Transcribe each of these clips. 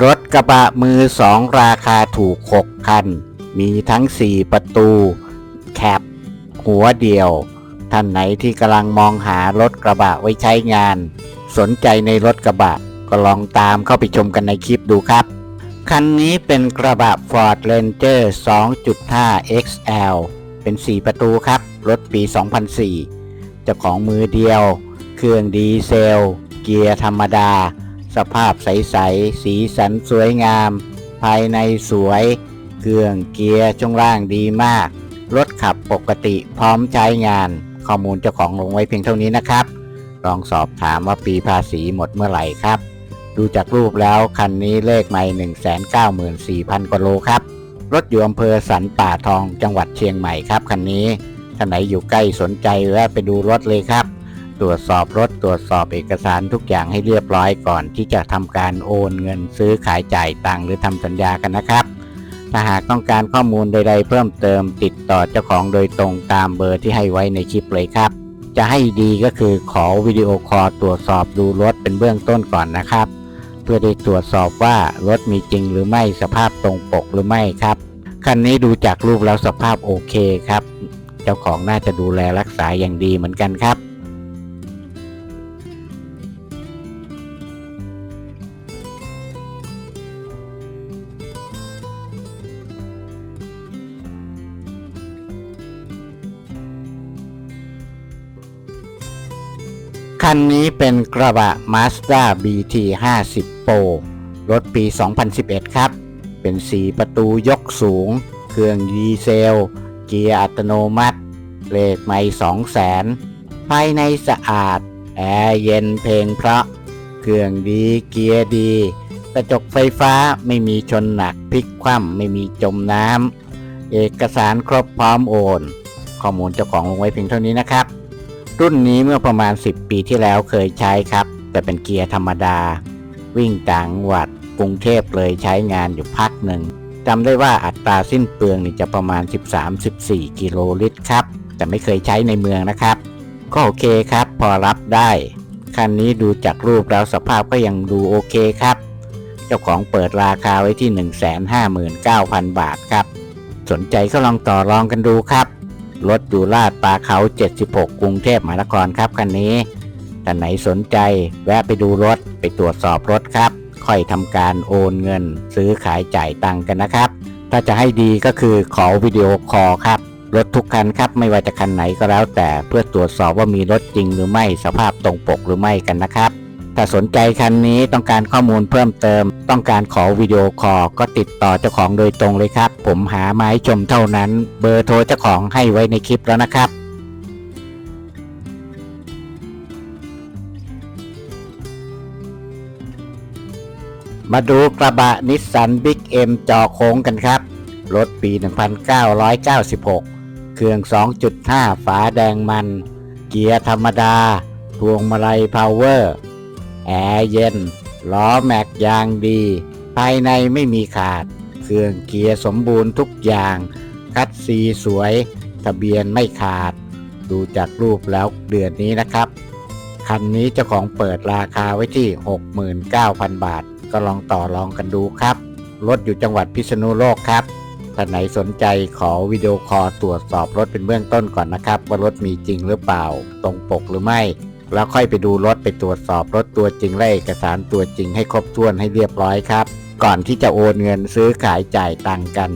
รถกระบะมือสองราคาถูก 6 คัน มีทั้ง 4 ประตู แคป หัวเดียว ท่านไหนที่กำลังมองหารถกระบะไว้ใช้งาน สนใจในรถกระบะ ก็ลองตามเข้าไปชมกันในคลิปดูครับ คันนี้เป็นกระบะ Ford Ranger 2.5 XL เป็น 4 ประตูครับ รถปี 2004 เจ้าของมือเดียว เครื่องดีเซล เกียร์ธรรมดา สภาพใส ๆ สีสันสวยงาม ภายในสวย เครื่องเกียร์ช่วงล่างดีมาก รถขับปกติพร้อมใช้งาน ข้อมูลเจ้าของลงไว้เพียงเท่านี้นะครับ ลองสอบถามว่าปีภาษีหมดเมื่อไหร่ครับ ดูจากรูปแล้วคันนี้เลขไม่194,000กว่าโลครับ รถอยู่อำเภอสันป่าทองจังหวัดเชียงใหม่ครับคันนี้ท่านไหนอยู่ใกล้สนใจแวะไปดูรถเลยครับ ตรวจสอบรถตรวจสอบเอกสารทุกอย่างให้เรียบร้อยก่อนที่จะทำการโอนเงินซื้อขายจ่ายตังหรือทำสัญญากันนะครับถ้าหากต้องการข้อมูลใด ๆ เพิ่มเติมติดต่อเจ้าของโดยตรงตามเบอร์ที่ให้ไว้ในคลิปเลยครับ จะให้ดีก็คือขอวิดีโอคอลตรวจสอบดูรถเป็นเบื้องต้นก่อนนะครับ เพื่อได้ตรวจสอบว่ารถมีจริงหรือไม่สภาพตรงปกหรือไม่ครับ คันนี้ดูจากรูปแล้วสภาพโอเคครับ เจ้าของน่าจะดูแลรักษาอย่างดีเหมือนกันครับ คันนี้เป็นกระบะ Mazda BT 50 Pro รถปี 2011 ครับ เป็น 4 ประตูยกสูง เครื่องดีเซล เกียร์อัตโนมัติเลขไม่200,000ภายในสะอาด แอร์เย็นเพลงเพราะ เครื่องดีเกียร์ดี กระจกไฟฟ้าไม่มีชนหนักพลิกคว่ำไม่มีจมน้ำเอกสารครบพร้อมโอน ข้อมูลเจ้าของลงไว้เพียงเท่านี้นะครับ รุ่นนี้เมื่อประมาณ 10 ปีที่แล้วเคยใช้ครับ แต่เป็นเกียร์ธรรมดา วิ่งต่างหวัดกรุงเทพเลยใช้งานอยู่พักหนึ่งจำได้ว่าอัตราสิ้นเปลืองนี่จะประมาณ 13-14 กิโลลิตรครับ แต่ไม่เคยใช้ในเมืองนะครับ ก็โอเคครับ พอรับได้คันนี้ดูจากรูปแล้วสภาพก็ยังดูโอเคครับ เจ้าของเปิดราคาไว้ที่ 159,000 บาทครับ สนใจก็ลองต่อรองกันดูครับ รถอยู่ลาดปลาเขา 76 กรุงเทพมหานครครับคันนี้ท่านไหนสนใจ แวะไปดูรถไปตรวจสอบรถครับ ค่อยทำการโอนเงิน ซื้อขายจ่ายตังค์กันนะครับ ถ้าจะให้ดีก็คือขอวิดีโอคอลครับรถทุกคันครับไม่ว่าจะคันไหนก็แล้วแต่เพื่อตรวจสอบว่ามีรถจริงหรือไม่สภาพตรงปกหรือไม่กันนะครับ ถ้าสนใจคันนี้ต้องการข้อมูลเพิ่มเติม ต้องการขอวิดีโอคอลก็ติดต่อเจ้าของโดยตรงเลยครับ ผมหามาให้ชมเท่านั้น เบอร์โทรเจ้าของให้ไว้ในคลิปแล้วนะครับมาดูกระบะนิสสันบิ๊กเอ็มจอโค้งกันครับ รถปี 1996 เครื่อง 2.5 ฝาแดงมัน เกียร์ธรรมดา พวงมาลัยพาวเวอร์ แอร์เย็น ล้อแม็กยางดี ภายในไม่มีขาด เครื่องเกียร์สมบูรณ์ทุกอย่าง คัดซีสวย ทะเบียนไม่ขาด ดูจากรูปแล้วเดือนนี้นะครับ คันนี้เจ้าของเปิดราคาไว้ที่ 69,000 บาท ก็ลองต่อรองกันดูครับ รถอยู่จังหวัดพิษณุโลกครับท่านไหนสนใจขอวิดีโอคอลตรวจสอบรถเป็นเบื้องต้นก่อนนะครับ ว่ารถมีจริงหรือเปล่า ตรงปกหรือไม่ แล้วค่อยไปดูรถไปตรวจสอบรถตัวจริงและเอกสารตัวจริงให้ครบถ้วนให้เรียบร้อยครับ ก่อนที่จะโอนเงินซื้อขายจ่ายตังค์กัน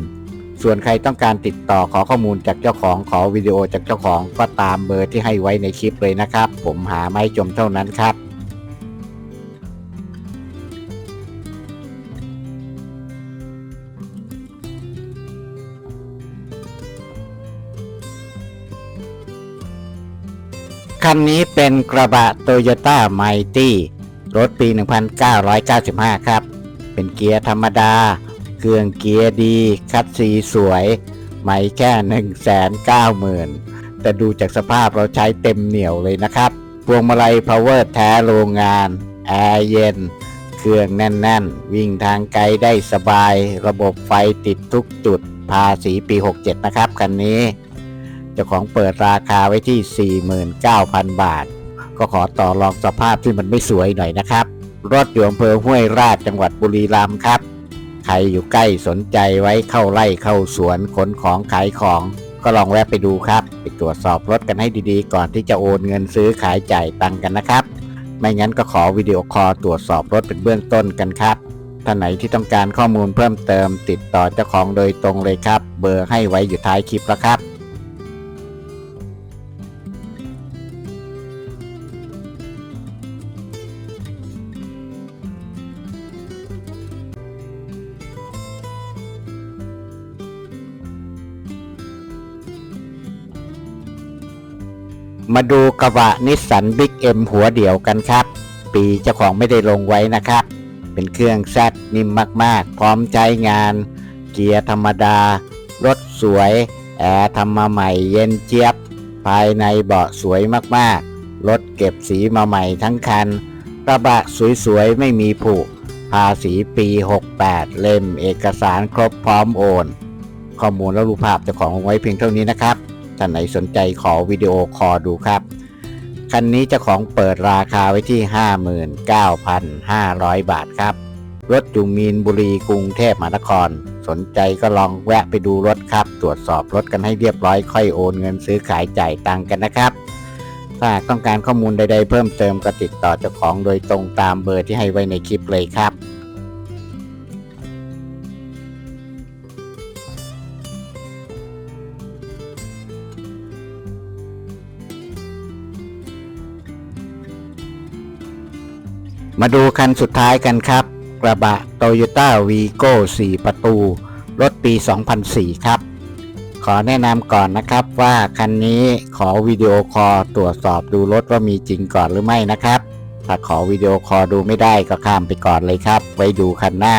ส่วนใครต้องการติดต่อขอข้อมูลจากเจ้าของขอวิดีโอจากเจ้าของก็ตามเบอร์ที่ให้ไว้ในคลิปเลยนะครับ ผมหาไม่จมเท่านั้นครับ คันนี้เป็นกระบะโตโยต้าไมตี้รถปี 1995 ครับ เป็นเกียร์ธรรมดา เครื่องเกียร์ดี คัดสีสวย ไม่แค่ 190,000 แต่ดูจากสภาพเราใช้เต็มเหนียวเลยนะครับ พวงมาลัยพาวเวอร์แท้โรงงาน แอร์เย็น เครื่องแน่น ๆ วิ่งทางไกลได้สบาย ระบบไฟติดทุกจุด ภาษีปี 67 นะครับ คันนี้ เจ้าของเปิดราคาไว้ที่ 49,000 บาท ก็ขอต่อรองสภาพที่มันไม่สวยหน่อยนะครับ รถอยู่อำเภอห้วยราชจังหวัดบุรีรัมย์ครับ ใครอยู่ใกล้สนใจไว้เข้าไร่เข้าสวนขนของขายของ ก็ลองแวะไปดูครับ ไปตรวจสอบรถกันให้ดีๆ ก่อนที่จะโอนเงินซื้อขายจ่ายตังกันนะครับ ไม่งั้นก็ขอวิดีโอคอลตรวจสอบรถเป็นเบื้องต้นกันครับท่านไหนที่ต้องการข้อมูลเพิ่มเติม ติดต่อเจ้าของโดยตรงเลยครับ เบอร์ให้ไว้อยู่ท้ายคลิปแล้วครับ มาดูกระบะนิสสันบิ๊กเอ็มหัวเดี่ยวกันครับ ปีเจ้าของไม่ได้ลงไว้นะครับ เป็นเครื่องแซดนิ่มมากๆ พร้อมใช้งาน เกียร์ธรรมดา รถสวย แอร์ทำมาใหม่เย็นเจี๊ยบ ภายในเบาะสวยมากๆ รถเก็บสีมาใหม่ทั้งคัน กระบะสวยๆ ไม่มีผุ ภาษีปี 68 เล่มเอกสารครบพร้อมโอน ข้อมูลและรูปภาพเจ้าของเอาไว้เพียงเท่านี้นะครับ ท่านไหนสนใจขอวิดีโอคอลดูครับ คันนี้เจ้าของเปิดราคาไว้ที่ 59,500 บาทครับ รถอยู่มีนบุรีกรุงเทพมหานคร สนใจก็ลองแวะไปดูรถครับ ตรวจสอบรถกันให้เรียบร้อยค่อยโอนเงินซื้อขายจ่ายตังกันนะครับถ้าต้องการข้อมูลใดๆเพิ่มเติมก็ติดต่อเจ้าของโดยตรงตามเบอร์ที่ให้ไว้ในคลิปเลยครับ มาดูคันสุดท้ายกันครับ กระบะ Toyota Vigo 4 ประตู รถปี 2004 ครับ ขอแนะนำก่อนนะครับว่าคันนี้ขอวิดีโอคอลตรวจสอบดูรถว่ามีจริงก่อนหรือไม่นะครับ ถ้าขอวิดีโอคอลดูไม่ได้ก็ข้ามไปก่อนเลยครับ ไว้ดูคันหน้า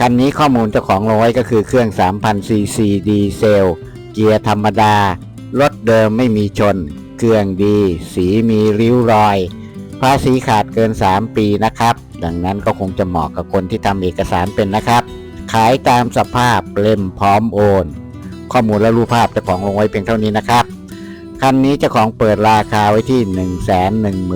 คันนี้ข้อมูลเจ้าของลงไว้ก็คือเครื่อง 3,000ซีซีดีเซล เกียร์ธรรมดา รถเดิมไม่มีชน เครื่องดี สีมีริ้วรอย ภาษีขาดเกิน 3 ปีนะครับ ดังนั้นก็คงจะเหมาะกับคนที่ทำเอกสารเป็นนะครับ ขายตามสภาพเล่มพร้อมโอน ข้อมูลและรูปภาพเจ้าของลงไว้เพียงเท่านี้นะครับคันนี้เจ้าของเปิดราคาไว้ที่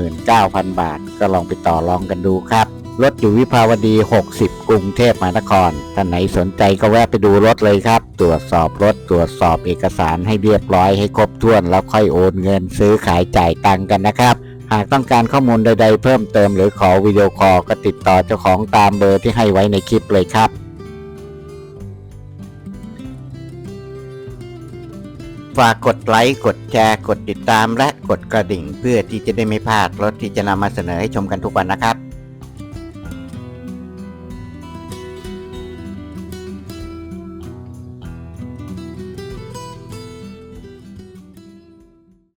119,000 บาท ก็ลองไปต่อรองกันดูครับ รถอยู่วิภาวดี 60 กรุงเทพมหานคร ท่านไหนสนใจก็แวะไปดูรถเลยครับ ตรวจสอบรถตรวจสอบเอกสารให้เรียบร้อยให้ครบถ้วน แล้วค่อยโอนเงินซื้อขายจ่ายตังกันนะครับ หากต้องการข้อมูลใด ๆ เพิ่มเติมหรือขอวิดีโอคอลก็ติดต่อเจ้าของตามเบอร์ที่ให้ไว้ในคลิปเลยครับฝากกดไลค์ กดแชร์ กดติดตามและกดกระดิ่ง เพื่อที่จะได้ไม่พลาดรถที่จะนำมาเสนอให้ชมกันทุกวันนะครับ